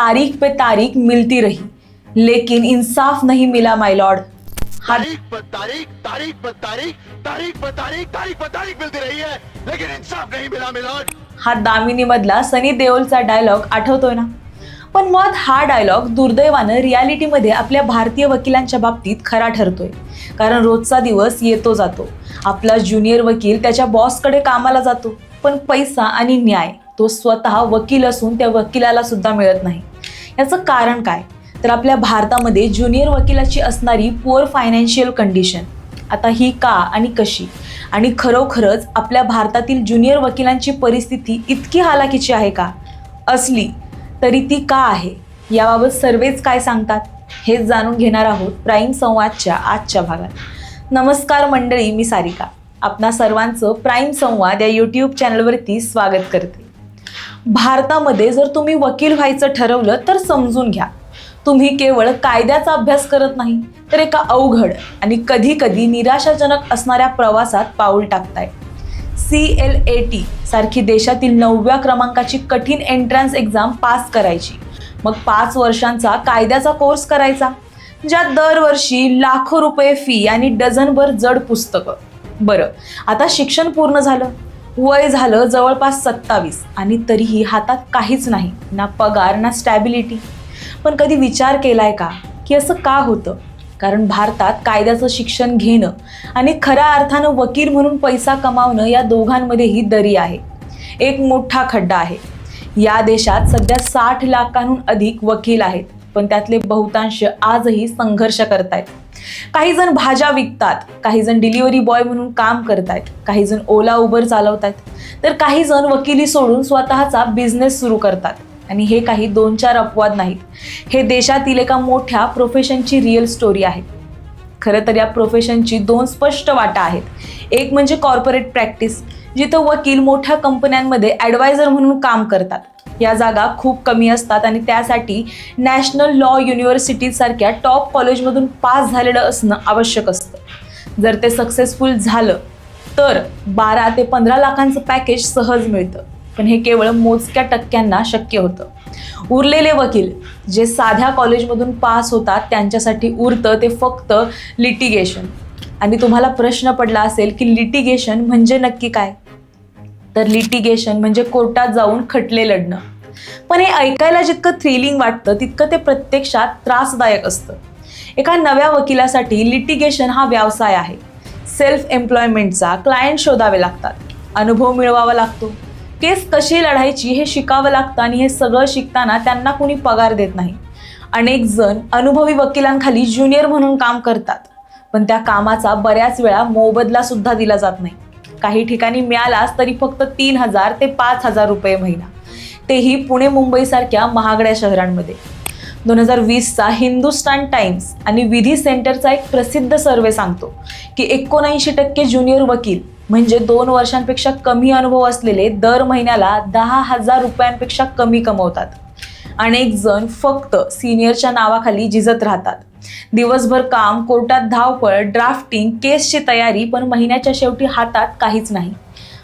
तारीख पे तारीख मिलती रही लेकिन इंसाफ नहीं मिला माय लॉर्ड तारीख पर तारीख तारीख पर तारीख तारीख पर तारीख तारीख पर तारीख मिलती रही है लेकिन इंसाफ नहीं मिला मिलोड हा दामिनी मधला सनी देओलचा डायलॉग आठवतोय ना? पण मुळात हा डायलॉग दुर्दैवानं रियालिटीमध्ये आपल्या भारतीय वकिलांच्या बाबतीत खरा ठरतोय. कारण रोजचा दिवस येतो जातो. आपला ज्युनियर वकील त्याच्या बॉसकडे कामाला जातो. पण पैसा आणि न्याय तो स्वतः वकील असून त्या वकिलाला सुद्धा मिळत नाही. याचं कारण काय? तर आपल्या भारतामध्ये ज्युनियर वकिलाची असणारी पुअर फायनान्शियल कंडिशन आता ही का आणि कशी? आणि खरोखरच आपल्या भारतातील ज्युनियर वकिलांची परिस्थिती इतकी हालाकीची आहे का? असली तरी ती का आहे? याबाबत सर्वेच काय सांगतात? हेच जाणून घेणार आहोत प्राईम संवादच्या आजच्या भागात. नमस्कार मंडळी मी सारिका. आपणा सर्वांचं प्राईम संवाद या यूट्यूब चॅनलवरती स्वागत करते. भारतामध्ये जर तुम्ही वकील व्हायचं ठरवलं तर समजून घ्या. तुम्ही केवळ कायद्याचा अभ्यास करत नाही तर एका अवघड आणि कधी कधी निराशाजनक असणाऱ्या प्रवासात पाऊल टाकताय. सी एल ए टी सारखी देशातील नवव्या क्रमांकाची कठीण एंट्रन्स एक्झाम पास करायची. मग पाच वर्षांचा कायद्याचा कोर्स करायचा ज्यात दरवर्षी लाखो रुपये फी आणि डझनभर जड पुस्तकं. बरं आता शिक्षण पूर्ण झालं. वय झालं जवळपास सत्तावीस आणि तरीही हातात काहीच नाही ना पगार ना स्टॅबिलिटी पण कधी विचार केलाय का की असं का होतं? कारण भारतात कायद्याचं शिक्षण घेणं आणि खऱ्या अर्थानं वकील म्हणून पैसा कमावणं या दोघांमध्येही दरी आहे. एक मोठा खड्डा आहे. या देशात सध्या साठ लाखांहून अधिक वकील आहेत पण त्यातले बहुतांश आजही संघर्ष करतायत. काही जण भाज्या विकतात काही जण डिलिव्हरी बॉय म्हणून काम करतायत काही जण ओला उबर चालवतायत. तर काही जण वकिली सोडून स्वतःचा बिझनेस सुरू करतात. आणि हे काही दोन चार अपवाद नाहीत. हे देशातील एका मोठ्या प्रोफेशनची रिअल स्टोरी आहे. खरं तर या प्रोफेशनची दोन स्पष्ट वाटा आहेत. एक म्हणजे कॉर्पोरेट प्रॅक्टिस जिथं वकील मोठ्या कंपन्यांमध्ये ॲडवायझर म्हणून काम करतात. या जागा खूप कमी असतात आणि त्यासाठी नॅशनल लॉ युनिव्हर्सिटीसारख्या टॉप कॉलेजमधून पास झालेलं असणं आवश्यक असतं. जर ते सक्सेसफुल झालं तर बारा ते पंधरा लाखांचं पॅकेज सहज मिळतं. पण हे केवळ मोजक्या टक्क्यांना शक्य होतं. उरलेले वकील जे साध्या कॉलेजमधून पास होतात त्यांच्यासाठी उरतं ते फक्त लिटिगेशन. आणि तुम्हाला प्रश्न पडला असेल की लिटिगेशन म्हणजे नक्की काय? तर लिटिगेशन म्हणजे कोर्टात जाऊन खटले लढणं. पण हे ऐकायला जितकं थ्रिलिंग वाटतं तितकं ते प्रत्यक्षात त्रासदायक असतं. एका नव्या वकिलासाठी लिटिगेशन हा व्यवसाय आहे. सेल्फ एम्प्लॉयमेंटचा क्लायंट शोधावे लागतात. अनुभव मिळवावा लागतो. केस कशी लढायची हे शिकावं लागतं आणि हे सगळं शिकताना त्यांना कुणी पगार देत नाही. अनेक जण अनुभवी वकिलांखाली ज्युनियर म्हणून काम करतात. पण त्या कामाचा बऱ्याच वेळा मोबदला सुद्धा दिला जात नाही. काही ठिकाणी मिळालाच तरी फक्त तीन हजार ते पाच हजार रुपये महिना. तेही पुणे मुंबईसारख्या महागड्या शहरांमध्ये. दोन हजार वीसचा हिंदुस्तान टाइम्स आणि विधी सेंटरचा एक प्रसिद्ध सर्वे सांगतो की एकोणऐंशी टक्के ज्युनियर वकील म्हणजे दोन वर्षांपेक्षा कमी अनुभव असलेले दर महिन्याला दहा हजार रुपयांपेक्षा कमी कमवतात. अनेक जण फक्त सिनियरच्या नावाखाली झिजत राहतात. दिवसभर काम कोर्टात धावपळ ड्राफ्टिंग केसची तयारी पण महिन्याच्या शेवटी हातात काहीच नाही.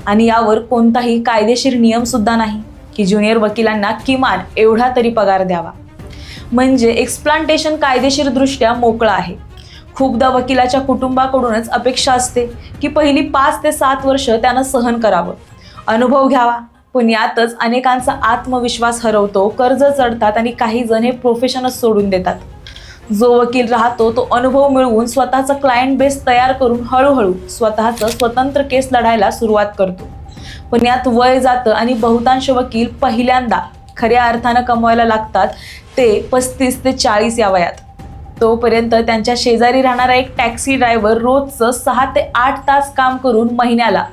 आणि यावर कोणताही कायदेशीर नियम सुद्धा नाही की ज्युनियर वकिलांना किमान एवढा तरी पगार द्यावा. म्हणजे एक्सप्लांटेशन कायदेशीरदृष्ट्या मोकळा आहे. खूपदा वकिलाच्या कुटुंबाकडूनच अपेक्षा असते की पहिली पाच ते सात वर्ष त्यानं सहन करावं. अनुभव घ्यावा पण यातच अनेकांचा आत्मविश्वास हरवतो कर्ज चढतात आणि काही जण हे प्रोफेशनच सोडून देतात. जो वकील राहतो तो अनुभव मिळवून स्वतःचा क्लायंट बेस तयार करून हळूहळू स्वतःचं स्वतंत्र केस लढायला सुरुवात करतो. पण यात वय जातं आणि बहुतांश वकील पहिल्यांदा खऱ्या अर्थानं कमवायला लागतात ते पस्तीस ते चाळीस या वयात. तोपर्यंत त्यांच्या शेजारी राहणारा एक टॅक्सी ड्रायव्हर रोजचं सहा ते आठ तास काम करून महिन्याला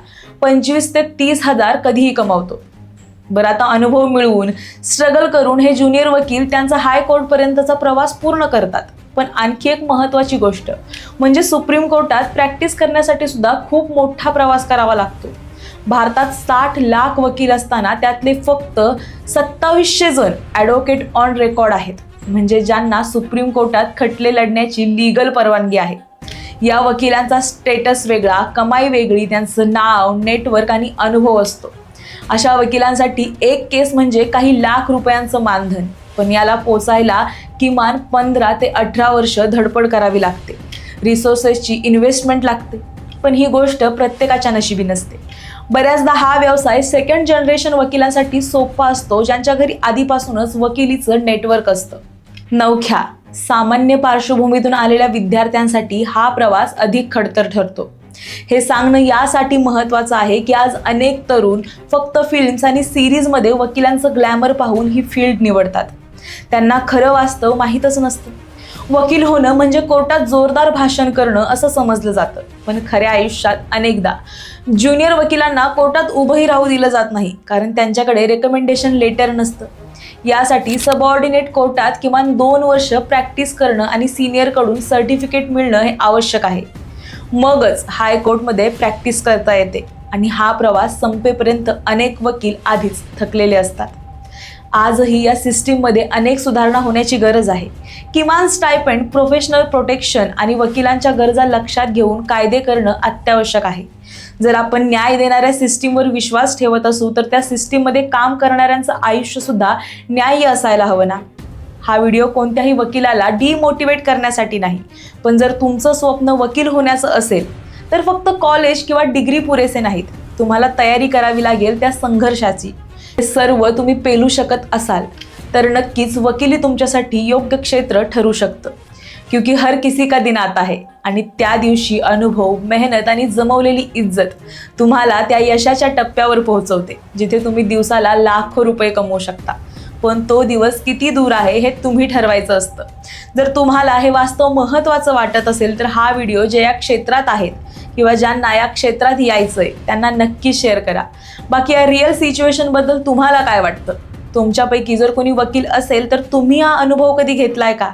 पंचवीस ते तीस हजार कधीही कमावतो. बरं आता अनुभव मिळवून स्ट्रगल करून हे ज्युनियर वकील त्यांचा हायकोर्टपर्यंतचा प्रवास पूर्ण करतात. पण आणखी एक महत्त्वाची गोष्ट म्हणजे सुप्रीम कोर्टात प्रॅक्टिस करण्यासाठी सुद्धा खूप मोठा प्रवास करावा लागतो. भारतात साठ लाख वकील असताना त्यातले फक्त सत्तावीसशे जण ॲडव्होकेट ऑन रेकॉर्ड आहेत. म्हणजे ज्यांना सुप्रीम कोर्टात खटले लढण्याची लीगल परवानगी आहे. या वकिलांचा स्टेटस वेगळा कमाई वेगळी त्यांचं नाव नेटवर्क आणि अनुभव असतो. अशा वकिलांसाठी एक केस म्हणजे काही लाख रुपयांचं मानधन. पण याला पोचायला किमान पंधरा ते अठरा वर्ष धडपड करावी लागते. रिसोर्सेसची इन्व्हेस्टमेंट लागते. पण ही गोष्ट प्रत्येकाच्या नशिबी नसते. बऱ्याचदा हा व्यवसाय सेकंड जनरेशन वकिलांसाठी सोपा असतो ज्यांच्या घरी आधीपासूनच वकिलीचं नेटवर्क असतं. नवख्या सामान्य पार्श्वभूमीतून आलेल्या विद्यार्थ्यांसाठी हा प्रवास अधिक खडतर ठरतो. हे सांगणं यासाठी महत्त्वाचं आहे की आज अनेक तरुण फक्त फिल्म्स आणि सिरीजमध्ये वकिलांचं ग्लॅमर पाहून ही फील्ड निवडतात. त्यांना खरं वास्तव माहीतच नसतं. वकील होणं म्हणजे कोर्टात जोरदार भाषण करणं असं समजलं जातं. पण खऱ्या आयुष्यात अनेकदा ज्युनियर वकिलांना कोर्टात उभंही राहू दिलं जात नाही कारण त्यांच्याकडे रेकमेंडेशन लेटर नसतं. यासाठी सबऑर्डिनेट कोर्टात किमान दोन वर्ष प्रॅक्टिस करणं आणि सिनियरकडून सर्टिफिकेट मिळणं हे आवश्यक आहे. मगच हायकोर्टमध्ये प्रॅक्टिस करता येते. आणि हा प्रवास संपेपर्यंत अनेक वकील आधीच थकलेले असतात. आजही या सिस्टीममध्ये अनेक सुधारणा होण्याची गरज आहे. किमान स्टायपेंड प्रोफेशनल प्रोटेक्शन आणि वकिलांच्या गरजा लक्षात घेऊन कायदे करणं अत्यावश्यक आहे. जर आपण न्याय देणाऱ्या सिस्टीमवर विश्वास ठेवत असू तर त्या सिस्टीममध्ये काम करणाऱ्यांचं आयुष्यसुद्धा न्याय्य असायला हवं ना? हा व्हिडिओ कोणत्याही वकिलाला डिमोटिवेट करण्यासाठी नाही. पण जर तुमचं स्वप्न वकील होण्याचं असेल तर फक्त कॉलेज किंवा डिग्री पुरेसे नाहीत. तुम्हाला तयारी करावी लागेल त्या संघर्षाची. हे सर्व तुम्ही पेलू शकत असाल तर नक्कीच वकिली तुमच्यासाठी योग्य क्षेत्र ठरू शकतं. क्योंकि हर किसी का दिन आता है आणि त्या दिवशी अनुभव मेहनत आणि जमवलेली इज्जत तुम्हाला त्या यशाच्या टप्प्यावर पोहोचवते जिथे तुम्ही दिवसाला लाखो रुपये कमवू शकता. पण तो दिवस किती दूर आहे हे तुम्ही ठरवायचं असतं. जर तुम्हाला हे वास्तव महत्त्वाचं वाटत असेल तर हा व्हिडिओ जे या क्षेत्रात आहेत किंवा ज्यांना या क्षेत्रात यायचं आहे त्यांना नक्की शेअर करा. बाकी या रिअल सिच्युएशनबद्दल तुम्हाला काय वाटतं? तुमच्यापैकी जर कोणी वकील असेल तर तुम्ही हा अनुभव कधी घेतलाय का?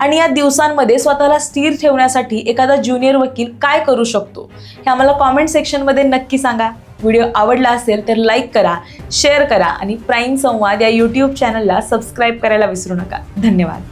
आणि या दिवसांमध्ये स्वतःला स्थिर ठेवण्यासाठी एखादा ज्युनियर वकील काय करू शकतो? हे आम्हाला कॉमेंट सेक्शनमध्ये नक्की सांगा. व्हिडिओ आवडला असेल तर लाईक करा शेअर करा आणि प्राईम संवाद या यूट्यूब चॅनलला सबस्क्राईब करायला विसरू नका. धन्यवाद.